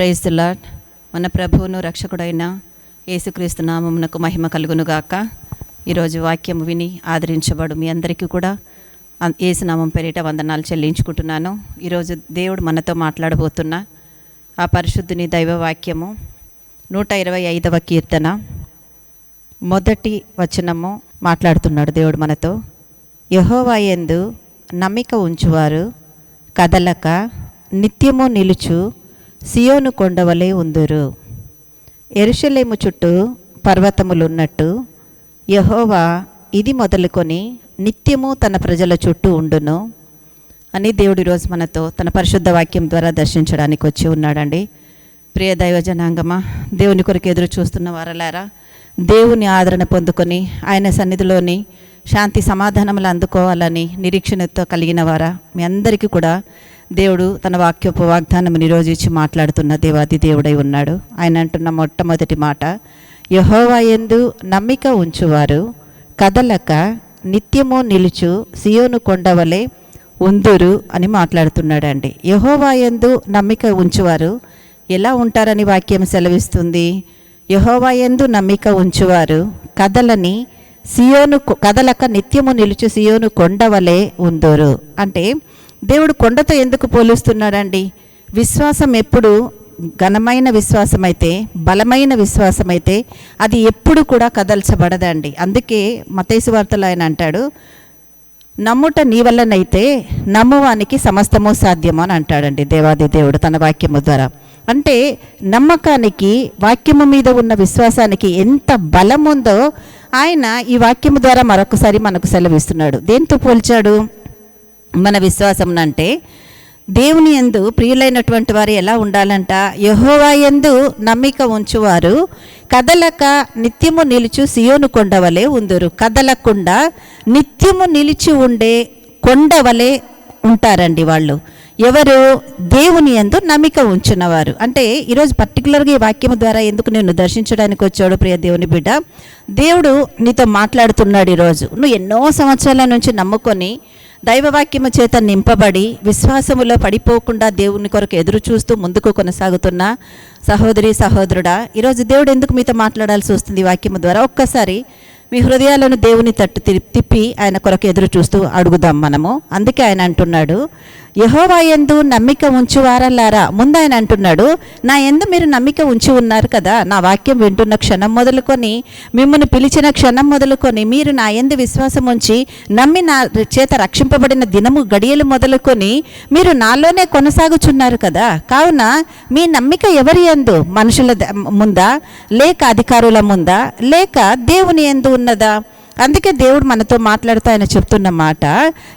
Praise the మన ప్రభువును రక్షకుడైన యేసుక్రీస్తు నామమునకు మహిమ కలుగునుగాక. ఈరోజు వాక్యం విని ఆదరించబడు మీ అందరికీ కూడా ఏసునామం పేరిట వందనాలు చెల్లించుకుంటున్నాను. ఈరోజు దేవుడు మనతో మాట్లాడబోతున్న ఆ పరిశుద్ధుని దైవ వాక్యము నూట ఇరవై ఐదవ కీర్తన. మొదటి వచనము మాట్లాడుతున్నాడు దేవుడు మనతో. యహోవాయందు నమ్మిక ఉంచువారు కదలక నిత్యము నిలుచు సియోను కొండవలే ఉందురు. ఎరుషలేము చుట్టూ పర్వతములున్నట్టు యహోవా ఇది మొదలుకొని నిత్యము తన ప్రజల చుట్టూ ఉండును అని దేవుడి రోజు మనతో తన పరిశుద్ధ వాక్యం ద్వారా దర్శించడానికి వచ్చి ఉన్నాడండి. ప్రియ దైవ జనాంగమ దేవుని కొరకు ఎదురు చూస్తున్న వారలారా దేవుని ఆదరణ పొందుకొని ఆయన సన్నిధిలోని శాంతి సమాధానములు అందుకోవాలని నిరీక్షణతో కలిగిన వారా మీ అందరికీ కూడా దేవుడు తన వాక్యపు వాగ్దానం ఈరోజు ఇచ్చి మాట్లాడుతున్న దేవాది దేవుడై ఉన్నాడు. ఆయన అంటున్న మొట్టమొదటి మాట యహోవా యందు నమ్మిక ఉంచువారు కదలక నిత్యము నిలుచు సియోను కొండవలే ఉందురు అని మాట్లాడుతున్నాడండి. యహోవాయందు నమ్మిక ఉంచువారు ఎలా ఉంటారని వాక్యం సెలవిస్తుంది? యహోవాయందు నమ్మిక ఉంచువారు కదలని సియోను కదలక నిత్యము నిలుచు సియోను కొండవలే ఉందోరు. అంటే దేవుడు కొండతో ఎందుకు పోలుస్తున్నాడండి? విశ్వాసం ఎప్పుడు ఘనమైన విశ్వాసమైతే బలమైన విశ్వాసమైతే అది ఎప్పుడు కూడా కదల్చబడదండి. అందుకే మతేసు వార్తలు ఆయన అంటాడు నమ్ముట నీ వల్లనైతే నమ్మువానికి సమస్తము సాధ్యము అని అంటాడండి దేవాది దేవుడు తన వాక్యము ద్వారా. అంటే నమ్మకానికి వాక్యము మీద ఉన్న విశ్వాసానికి ఎంత బలం ఉందో ఆయన ఈ వాక్యము ద్వారా మరొకసారి మనకు సెలవిస్తున్నాడు. దేంతో పోల్చాడు? మన విశ్వాసం అంటే దేవుని యందు ప్రియులైనటువంటి వారు ఎలా ఉండాలంట? యహోవా యందు నమ్మిక ఉంచువారు. కదలక నిత్యము నిలుచు సియోను కొండవలే ఉందరు. కదలకుండా నిత్యము నిలిచి ఉండే కొండవలే ఉంటారండి వాళ్ళు. ఎవరు? దేవుని యందు నమ్మిక ఉంచున్నవారు. అంటే ఈరోజు పర్టికులర్గా ఈ వాక్యం ద్వారా ఎందుకు నేను దర్శించడానికి వచ్చాడు ప్రియ దేవుని బిడ్డ? దేవుడు నీతో మాట్లాడుతున్నాడు ఈరోజు. నువ్వు ఎన్నో సంవత్సరాల నుంచి నమ్ముకొని దైవవాక్యము చేత నింపబడి విశ్వాసములో పడిపోకుండా దేవుని కొరకు ఎదురు చూస్తూ ముందుకు కొనసాగుతున్న సహోదరి సహోదరుడా ఈరోజు దేవుడు ఎందుకు మీతో మాట్లాడాల్సి వస్తుంది వాక్యము ద్వారా? ఒక్కసారి మీ హృదయాలను దేవుని తట్టు తిప్పి ఆయన కొరకు ఎదురు చూస్తూ అడుగుదాం మనము. అందుకే ఆయన అంటున్నాడు యహోవా ఎందు నమ్మిక ఉంచువారల్లారా? ముందు ఆయన అంటున్నాడు నా ఎందు మీరు నమ్మిక ఉంచి ఉన్నారు కదా? నా వాక్యం వింటున్న క్షణం మొదలుకొని మిమ్మల్ని పిలిచిన క్షణం మొదలుకొని మీరు నా ఎందు విశ్వాసం ఉంచి నమ్మి నా చేత రక్షింపబడిన దినము గడియలు మొదలుకొని మీరు నాలోనే కొనసాగుచున్నారు కదా? కావున మీ నమ్మిక ఎవరి ఎందు మనుషుల ముందా? లేక అధికారుల ముందా? లేక దేవుని ఎందు ఉన్నదా? అందుకే దేవుడు మనతో మాట్లాడుతూ ఆయన చెప్తున్న మాట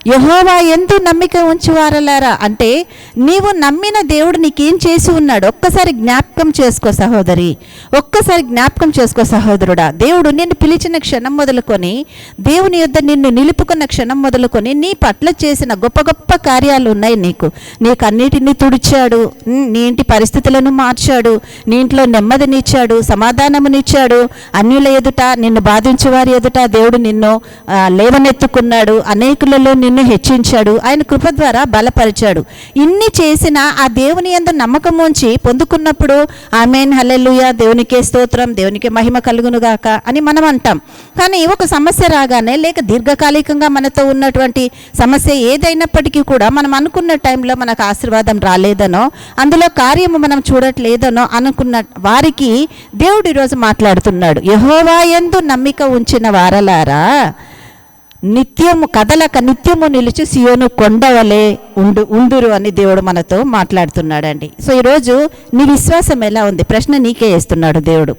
యహోవా ఎందు నమ్మిక ఉంచువారలారా? అంటే నీవు నమ్మిన దేవుడు నీకేం చేసి ఉన్నాడు? ఒక్కసారి జ్ఞాపకం చేసుకో సహోదరి. ఒక్కసారి జ్ఞాపకం చేసుకో సహోదరుడా. దేవుడు నిన్ను పిలిచిన క్షణం మొదలుకొని దేవుని యొద్ద నిన్ను నిలుపుకున్న క్షణం మొదలుకొని నీ పట్ల చేసిన గొప్ప గొప్ప కార్యాలు ఉన్నాయి నీకు. నీకు అన్నిటినీ తుడిచాడు నీ ఇంటి పరిస్థితులను మార్చాడు నీ ఇంట్లో నెమ్మదినిచ్చాడు సమాధానమునిచ్చాడు. అన్యుల ఎదుట నిన్ను బాధించే వారి ఎదుట దేవుడు నిన్ను లేవనెత్తుకున్నాడు అనేకులలో నిన్ను హెచ్చించాడు ఆయన కృప ద్వారా బలపరిచాడు. ఇన్ని చేసిన ఆ దేవుని ఎందు నమ్మకం ఉంచి పొందుకున్నప్పుడు ఆమెన్ హలెలుయ దేవునికే స్తోత్రం దేవునికి మహిమ కలుగునుగాక అని మనం అంటాం. కానీ ఒక సమస్య రాగానే లేక దీర్ఘకాలికంగా మనతో ఉన్నటువంటి సమస్య ఏదైనప్పటికీ కూడా మనం అనుకున్న టైంలో మనకు ఆశీర్వాదం రాలేదనో అందులో కార్యము మనం చూడట్లేదనో అనుకున్న వారికి దేవుడు ఈరోజు మాట్లాడుతున్నాడు. యహోవా ఎందు నమ్మిక ఉంచిన వారలారా నిత్యము కదలక నిత్యము నిలిచి సియోను కొండవలే ఉండు ఉండురు అని దేవుడు మనతో మాట్లాడుతున్నాడండి. సో ఈరోజు నీ విశ్వాసం ఎలా ఉంది? ప్రశ్న నీకే వేస్తున్నాడు దేవుడు.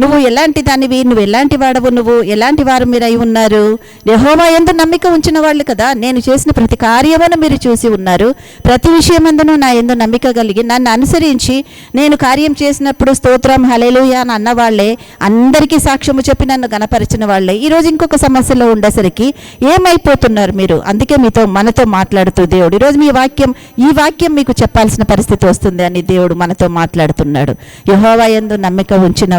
నువ్వు ఎలాంటి దానివి? నువ్వు ఎలాంటి వాడవు నువ్వు? ఎలాంటి వారు మీరు అయి ఉన్నారు? యహోవా ఎందు నమ్మిక ఉంచిన వాళ్ళు కదా నేను చేసిన ప్రతి కార్యమును మీరు చూసి ఉన్నారు. ప్రతి విషయమందును నా ఎందు నమ్మిక కలిగి నన్ను అనుసరించి నేను కార్యం చేసినప్పుడు స్తోత్రం హలేలుయా అని అన్నవాళ్ళే అందరికీ సాక్ష్యము చెప్పి నన్ను గణపరిచిన వాళ్ళే ఈరోజు ఇంకొక సమస్యలో ఉండేసరికి ఏమైపోతున్నారు మీరు? అందుకే మీతో మనతో మాట్లాడుతూ దేవుడు. ఈరోజు మీ వాక్యం ఈ వాక్యం మీకు చెప్పాల్సిన పరిస్థితి వస్తుంది అని దేవుడు మనతో మాట్లాడుతున్నాడు. యహోవా ఎందు నమ్మిక ఉంచిన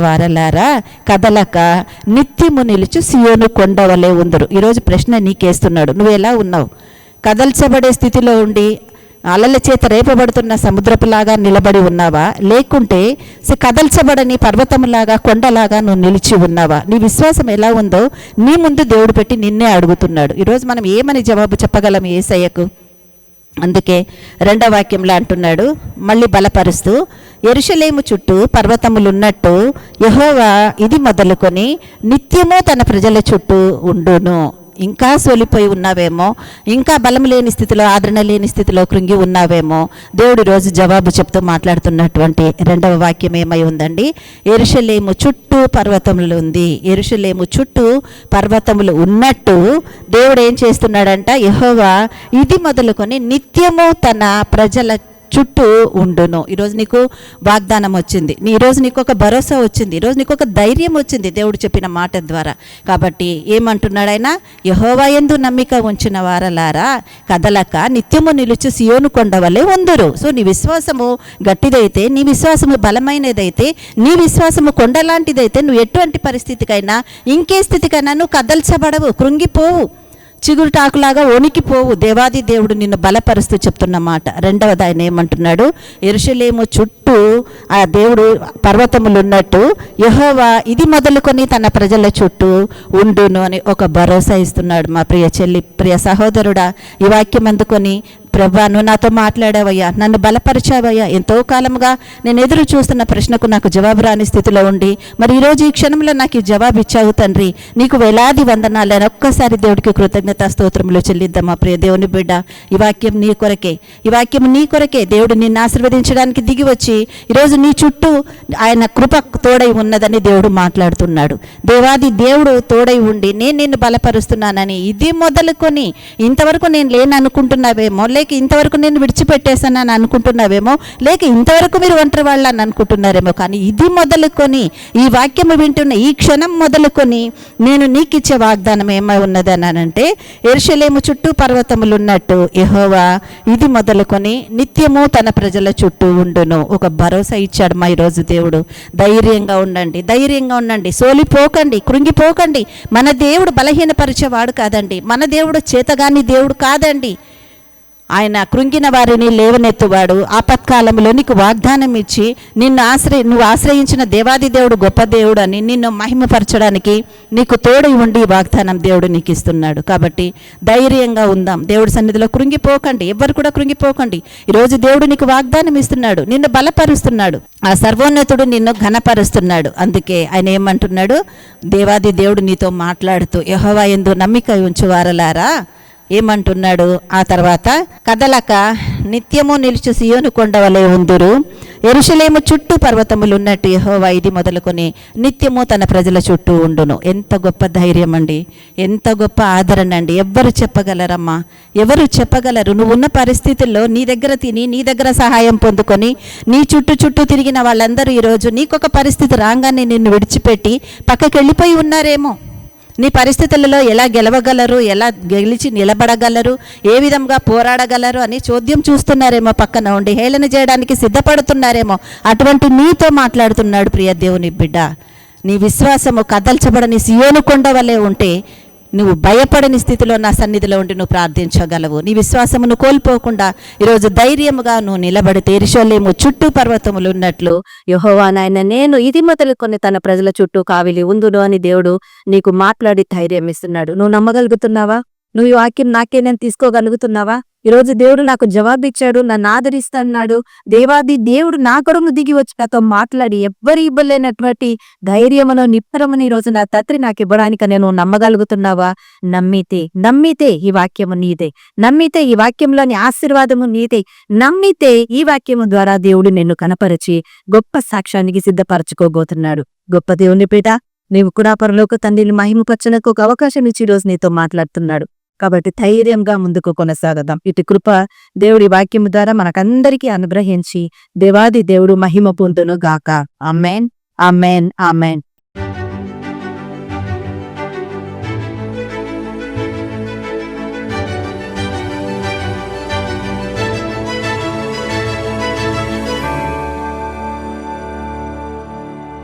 వారలారా కదలక నిత్యము నిలుచు సియోను కొండవలే ఉందరు. ఈరోజు ప్రశ్న నీకేస్తున్నాడు. నువ్వు ఎలా ఉన్నావు? కదల్చబడే స్థితిలో ఉండి అలల చేత రేపబడుతున్న సముద్రపులాగా నిలబడి ఉన్నావా? లేకుంటే కదల్చబడని పర్వతములాగా కొండలాగా నువ్వు నిలిచి ఉన్నావా? నీ విశ్వాసం ఎలా ఉందో నీ ముందు దేవుడు పెట్టి నిన్నే అడుగుతున్నాడు. ఈరోజు మనం ఏమని జవాబు చెప్పగలం ఏసయ్యకు? అందుకే రెండవ వాక్యంలో అంటున్నాడు మళ్ళీ బలపరుస్తూ ఎరుషలేము చుట్టూ పర్వతములు ఉన్నట్టు యహోవా ఇది మొదలుకొని నిత్యము తన ప్రజల చుట్టూ ఉండును. ఇంకా సోలిపోయి ఉన్నావేమో ఇంకా బలం లేని స్థితిలో ఆదరణ లేని స్థితిలో కృంగి ఉన్నావేమో దేవుడు రోజు జవాబు చెప్తూ మాట్లాడుతున్నటువంటి రెండవ వాక్యం ఏమై ఉందండి? ఎరుషలేము చుట్టూ పర్వతములు ఉంది. ఎరుషలేము చుట్టూ పర్వతములు ఉన్నట్టు దేవుడు ఏం చేస్తున్నాడంట? యహోవా ఇది మొదలుకొని నిత్యము తన ప్రజల చుట్టూ ఉండును. ఈరోజు నీకు వాగ్దానం వచ్చింది. నీ ఈరోజు నీకు ఒక భరోసా వచ్చింది. ఈరోజు నీకు ఒక ధైర్యం వచ్చింది దేవుడు చెప్పిన మాట ద్వారా. కాబట్టి ఏమంటున్నాడు ఆయన యహోవా ఎందు నమ్మిక ఉంచిన వారలారా కదలక నిత్యము నిలుచు సియోను కొండ ఉందరు. సో నీ విశ్వాసము గట్టిదైతే నీ విశ్వాసము బలమైనదైతే నీ విశ్వాసము కొండలాంటిదైతే నువ్వు ఎటువంటి పరిస్థితికైనా ఇంకే స్థితికైనా నువ్వు కదల్చబడవు కృంగిపోవు. చిగురుటాకులాగా వణికిపోవు. దేవాది దేవుడు నిన్ను బలపరుస్తూ చెప్తున్న మాట. రెండవది ఆయన ఏమంటున్నాడు? ఎరుషలేము చుట్టూ ఆ దేవుడు పర్వతములు ఉన్నట్టు యహోవా ఇది మొదలుకొని తన ప్రజల చుట్టూ ఉండును అని ఒక భరోసా ఇస్తున్నాడు మా ప్రియ చెల్లి ప్రియ సహోదరుడా ఈ వాక్యం అందుకొని ప్రభా నువ్వు నాతో మాట్లాడావయ్యా నన్ను బలపరిచావయ్యా. ఎంతో కాలముగా నేను ఎదురు చూస్తున్న ప్రశ్నకు నాకు జవాబు రాని స్థితిలో ఉండి మరి ఈరోజు ఈ క్షణంలో నాకు ఈ జవాబు ఇచ్చావు తండ్రి. నీకు వేలాది వందనాలు అని ఒక్కసారి దేవుడికి కృతజ్ఞత స్తోత్రములు చెల్లిద్దామా ప్రియ దేవుని బిడ్డ. ఈ వాక్యం నీ కొరకే. ఈ వాక్యం నీ కొరకే. దేవుడు నిన్ను ఆశీర్వదించడానికి దిగి వచ్చి ఈరోజు నీ చుట్టూ ఆయన కృప తోడై ఉన్నదని దేవుడు మాట్లాడుతున్నాడు. దేవాది దేవుడు తోడై ఉండి నేను నిన్ను బలపరుస్తున్నానని ఇది మొదలుకొని ఇంతవరకు నేను లేననుకుంటున్నావేమో లే లేక ఇంతవరకు నేను విడిచిపెట్టేశానని అనుకుంటున్నావేమో లేక ఇంతవరకు మీరు ఒంటరి వాళ్ళని అనుకుంటున్నారేమో కానీ ఇది మొదలుకొని ఈ వాక్యము వింటున్న ఈ క్షణం మొదలుకొని నేను నీకు ఇచ్చే వాగ్దానం ఏమై ఉన్నదని అంటే ఎరుషలేము చుట్టూ పర్వతములు ఉన్నట్టు యహోవా ఇది మొదలుకొని నిత్యము తన ప్రజల చుట్టూ ఉండును. ఒక భరోసా ఇచ్చాడు మా ఈరోజు దేవుడు. ధైర్యంగా ఉండండి ధైర్యంగా ఉండండి. సోలిపోకండి కృంగిపోకండి. మన దేవుడు బలహీనపరిచేవాడు కాదండి. మన దేవుడు చేతగాని దేవుడు కాదండి. ఆయన కృంగిన వారిని లేవనెత్తువాడు. ఆపత్కాలంలో నీకు వాగ్దానం ఇచ్చి నిన్ను ఆశ్రయి నువ్వు ఆశ్రయించిన దేవాది దేవుడు గొప్ప దేవుడు అని నిన్ను మహిమపరచడానికి నీకు తోడై ఉండి వాగ్దానం దేవుడు నీకు ఇస్తున్నాడు కాబట్టి ధైర్యంగా ఉందాం. దేవుడి సన్నిధిలో కృంగిపోకండి. ఎవ్వరు కూడా కృంగిపోకండి. ఈరోజు దేవుడు నీకు వాగ్దానం ఇస్తున్నాడు. నిన్ను బలపరుస్తున్నాడు. ఆ సర్వోన్నతుడు నిన్ను ఘనపరుస్తున్నాడు. అందుకే ఆయన ఏమంటున్నాడు? దేవాది దేవుడు నీతో మాట్లాడుతూ యహోవా ఎందు నమ్మిక ఉంచు వారలారా ఏమంటున్నాడు? ఆ తర్వాత కదలక నిత్యము నిలుచు సియోను కొండవలే ఉందురు. ఎరుషలేము చుట్టూ పర్వతములు ఉన్నట్టు యహోవా ఇది మొదలుకొని నిత్యము తన ప్రజల చుట్టూ ఉండును. ఎంత గొప్ప ధైర్యం అండి. ఎంత గొప్ప ఆదరణ అండి. ఎవ్వరు చెప్పగలరమ్మా. ఎవరు చెప్పగలరు? నువ్వు ఉన్న పరిస్థితుల్లో నీ దగ్గర తిని నీ దగ్గర సహాయం పొందుకొని నీ చుట్టూ చుట్టూ తిరిగిన వాళ్ళందరూ ఈరోజు నీకొక పరిస్థితి రాగానే నిన్ను విడిచిపెట్టి పక్కకి వెళ్ళిపోయి ఉన్నారేమో. నీ పరిస్థితులలో ఎలా గెలవగలరు ఎలా గెలిచి నిలబడగలరు ఏ విధంగా పోరాడగలరు అని చోద్యం చూస్తున్నారేమో పక్కన ఉండి హేళన చేయడానికి సిద్ధపడుతున్నారేమో అటువంటి నీతో మాట్లాడుతున్నాడు ప్రియ దేవుని బిడ్డ. నీ విశ్వాసము కదల్చబడని సియోను కొండ వలె ఉంటే నువ్వు భయపడని స్థితిలో నా సన్నిధిలో ఉండి నువ్వు ప్రార్థించగలవు. నీ విశ్వాసమును కోల్పోకుండా ఈరోజు ధైర్యముగా నువ్వు నిలబడి ఎరుషలేము చుట్టూ పర్వతములు ఉన్నట్లు యహోవా నాయన నేను ఇది మొదలుకొని తన ప్రజల చుట్టూ కావిలి ఉందును అని దేవుడు నీకు మాట్లాడి ధైర్యం ఇస్తున్నాడు. నువ్వు నమ్మగలుగుతున్నావా? నువ్వు ఈ వాక్యం నాకే నేను తీసుకోగలుగుతున్నావా? ఈరోజు దేవుడు నాకు జవాబు ఇచ్చాడు నన్ను ఆదరిస్తున్నాడు. దేవాది దేవుడు నా కొడుకు దిగి వచ్చి నాతో మాట్లాడి ఎవ్వరు ఇవ్వలేనటువంటి ధైర్యమును నిప్పరమును ఈ రోజు నా తండ్రి నాకు ఇవ్వడానికి నేను నమ్మగలుగుతున్నావా? నమ్మితే నమ్మితే ఈ వాక్యము నీదే. నమ్మితే ఈ వాక్యంలోని ఆశీర్వాదము నీదే. నమ్మితే ఈ వాక్యము ద్వారా దేవుడు నిన్ను కనపరిచి గొప్ప సాక్ష్యానికి సిద్ధపరచుకోబోతున్నాడు. గొప్ప దేవుని పేట నీవు కూడా పరలోక తండ్రిని మహిమపరచనకు ఒక అవకాశం ఇచ్చి రోజు నీతో మాట్లాడుతున్నాడు. కాబట్టి ధైర్యంగా ముందుకు కొనసాగదాం. ఇటు కృప దేవుడి వాక్యము ద్వారా మనకందరికీ అనుగ్రహించి దేవాది దేవుడు మహిమ పొందును గాక. అమ్మేన్ అమ్మేన్ అమ్మేన్